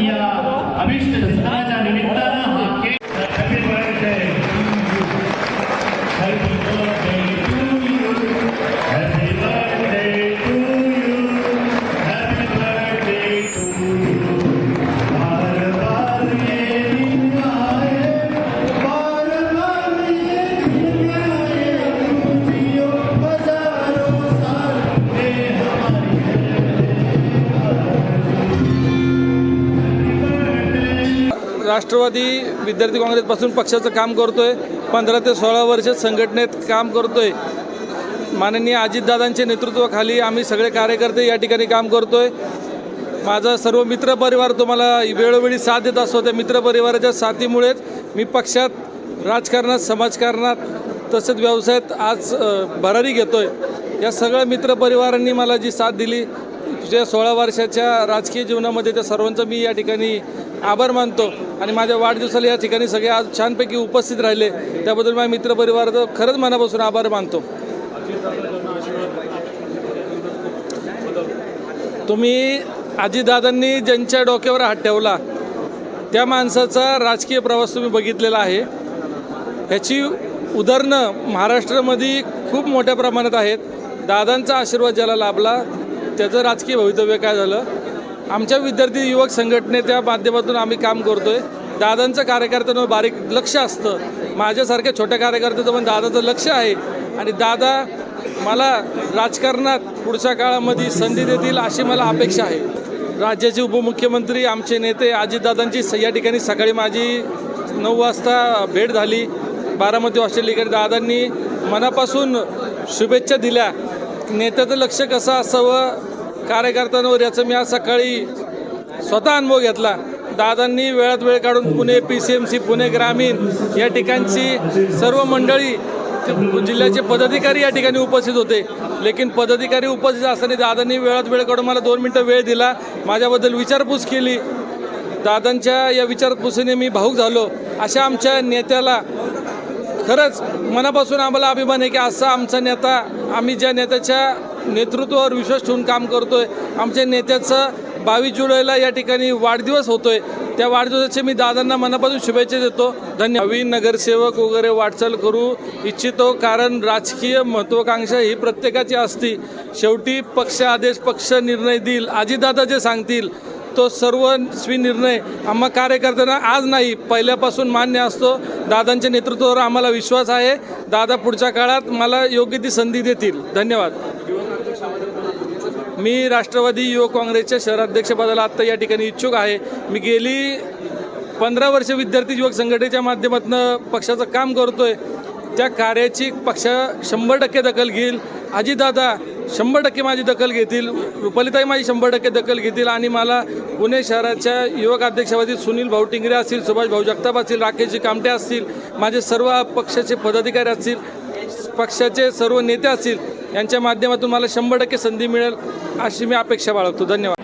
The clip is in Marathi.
आणि या अभिष्ट सणाच्या निमित्तानं राष्ट्रवादी विद्यार्थी काँग्रेसपासून पक्षाचं काम करतो आहे पंधरा ते सोळा वर्ष संघटनेत काम करतो आहे माननीय अजितदादांच्या नेतृत्वाखाली आम्ही सगळे कार्यकर्ते या ठिकाणी काम करतो आहे माझा सर्व मित्रपरिवार तुम्हाला वेळोवेळी साथ देत असतो. त्या मित्रपरिवाराच्या साथीमुळेच मी पक्षात राजकारणात समाजकारणात तसेच व्यवसायात आज भरारी घेतो आहे या सगळ्या मित्रपरिवारांनी मला जी साथ दिली तुझ्या सोळा वर्षाच्या राजकीय जीवनामध्ये त्या सर्वांचं मी या ठिकाणी आभार मानतो. आणि माझ्या वाढदिवसाला या ठिकाणी सगळे आज छानपैकी उपस्थित राहिले. त्याबद्दल माझ्या मित्रपरिवाराचं खरंच मनापासून आभार मानतो. तुम्ही आजीदादांनी ज्यांच्या डोक्यावर हात ठेवला त्या माणसाचा राजकीय प्रवास तुम्ही बघितलेला आहे. ह्याची उदाहरणं महाराष्ट्रामध्ये खूप मोठ्या प्रमाणात आहेत. दादांचा आशीर्वाद ज्याला लाभला त्याचं राजकीय भवितव्य काय झालं? आमच्या विद्यार्थी युवक संघटनेच्या माध्यमातून आम्ही काम करतोय. दादांचं कार्यकर्त्यांवर बारीक लक्ष असतं. माझ्यासारख्या छोट्या कार्यकर्त्याचं पण दादाचं लक्ष आहे. आणि दादा मला राजकारणात पुढच्या काळामध्ये संधी देतील अशी मला अपेक्षा आहे. राज्याचे उपमुख्यमंत्री आमचे नेते अजितदादांची या ठिकाणी सकाळी माझी नऊ वाजता भेट झाली. बारामती ऑस्ट्रेलियाकडे दादांनी मनापासून शुभेच्छा दिल्या. नेत्याचं लक्ष कसं असावं? कार्यकर्त्यांवर याचं मी आज सकाळी स्वतः अनुभव घेतला. दादांनी वेळात वेळ काढून Pune P C M C Pune ग्रामीण या ठिकाणची सर्व मंडळी जिल्ह्याचे पदाधिकारी या ठिकाणी उपस्थित होते. लेकिन पदाधिकारी उपस्थित असताना दादांनी वेळात वेळ काढून मला दोन मिनटं वेळ दिला. माझ्याबद्दल विचारपूस केली. दादांच्या या विचारपुसीने मी भाऊक झालो. अशा आमच्या नेत्याला खरंच मनापासून आम्हाला अभिमान आहे की असा आमचा नेता आम्ही ज्या नेत्याच्या नेतृत्वावर विश्वास ठेवून काम करतोय आमच्या नेत्याचं बावीस जुलैला या ठिकाणी वाढदिवस होतोय. त्या वाढदिवसाचे मी दादांना मनापासून शुभेच्छा देतो. धन्यवाद. नवीन नगरसेवक वगैरे वाटचाल करू इच्छितो कारण राजकीय महत्त्वाकांक्षा ही प्रत्येकाची असती. शेवटी पक्ष आदेश पक्ष निर्णय देईल. आजीदादा जे सांगतील तो सर्व स्वीनिर्णय आम्हा कार्यकर्त्यांना आज नाही पहिल्यापासून मान्य असतो. दादांच्या नेतृत्वावर आम्हाला विश्वास आहे. दादा पुढच्या काळात मला योग्य ती संधी देतील. धन्यवाद. मी राष्ट्रवादी युवक काँग्रेसच्या शहराध्यक्षपदाला आत्ता या ठिकाणी इच्छुक आहे. मी गेली पंधरा वर्ष विद्यार्थी युवक संघटनेच्या माध्यमातून पक्षाचं काम करतोय. त्या कार्याची पक्ष शंभर टक्के दखल घेईल. अजितदादा शंभर टक्के माझी दखल घेतील. रुपालीताई माझी शंभर टक्के दखल घेतील आणि मला पुणे शहराच्या युवक अध्यक्षपदी सुनील भाऊ टिंगरे असतील सुभाष भाऊ जगताप असतील राकेशजी कामटे असतील माझे सर्व पक्षाचे पदाधिकारी असतील पक्षाचे सर्व नेते असतील यांच्या माध्यमातून मला शंभर टक्के संधी मिळेल अशी मी अपेक्षा बाळगतो. धन्यवाद.